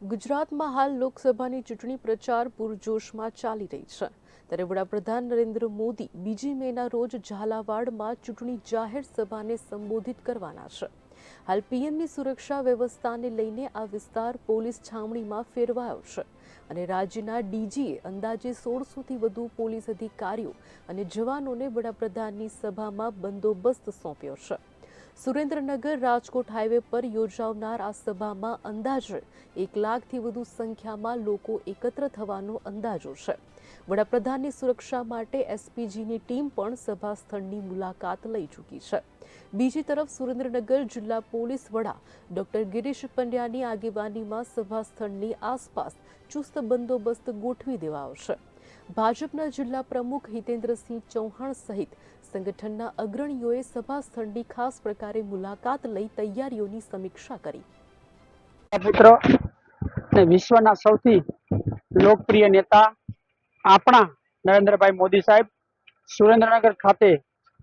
ગુજરાતમાં હાલ લોકસભાની ચૂંટણી પ્રચાર પૂરજોશમાં ચાલી રહી છે. ત્યારે વડાપ્રધાન નરેન્દ્ર મોદી બીજી મેના રોજ ઝાલાવાડમાં ચૂંટણી જાહેર સભાને સંબોધિત કરવાના છે. હાલ પીએમની સુરક્ષા વ્યવસ્થાને લઈને આ વિસ્તાર પોલીસ છાવણીમાં ફેરવાયો છે અને રાજ્યના ડીજીએ અંદાજે સોળસોથી વધુ પોલીસ અધિકારીઓ અને જવાનોને વડાપ્રધાનની સભામાં બંદોબસ્ત સોંપ્યો છે. સુરેન્દ્રનગર રાજકોટ હાઈવે પર યોજાનાર આ સભામાં અંદાજે એક લાખથી વધુ સંખ્યામાં લોકો એકત્ર થવાનો અંદાજો છે. વડાપ્રધાનની સુરક્ષા માટે એસપીજીની ટીમ પણ સભા સ્થળની મુલાકાત લઈ ચૂકી છે. બીજી તરફ સુરેન્દ્રનગર જિલ્લા પોલીસ વડા ડોક્ટર ગિરીશ પંડ્યાની આગેવાનીમાં સભા સ્થળની આસપાસ ચુસ્ત બંદોબસ્ત ગોઠવી દેવાયો છે. ભાજપના જિલ્લા પ્રમુખ હિતેન્દ્રસિંહ ચૌહાણ સહિત સંગઠનના અગ્રણીઓએ સભા સ્થળની ખાસ પ્રકારે મુલાકાત લઈ તૈયારીઓની સમીક્ષા કરી. પુત્ર અને વિશ્વના સૌથી લોકપ્રિય નેતા આપણા નરેન્દ્રભાઈ મોદી સાહેબ સુરેન્દ્રનગર ખાતે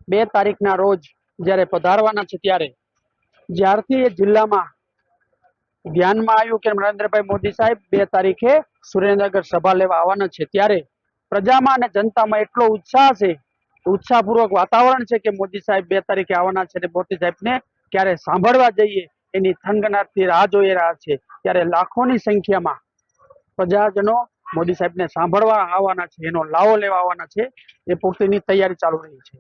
બે તારીખના રોજ જ્યારે પધારવાના છે ત્યારે, જ્યારથી એ જિલ્લામાં ધ્યાનમાં આવ્યું કે નરેન્દ્રભાઈ મોદી સાહેબ બે તારીખે સુરેન્દ્રનગર સભા લેવા આવવાના છે ત્યારે પ્રજામાં અને જનતામાં એટલો ઉત્સાહ છે, ઉત્સાહપૂર્વક વાતાવરણ છે કે મોદી સાહેબ બે તારીખે આવવાના છે અને મોદી સાહેબને ક્યારે સાંભળવા જઈએ એની થનગનાટથી રાહ જોઈ રહ્યા છે. ત્યારે લાખોની સંખ્યામાં પ્રજાજનો મોદી સાહેબને સાંભળવા આવવાના છે, એનો લાવો લેવા આવવાના છે. એ પૂરતીની તૈયારી ચાલુ રહી છે.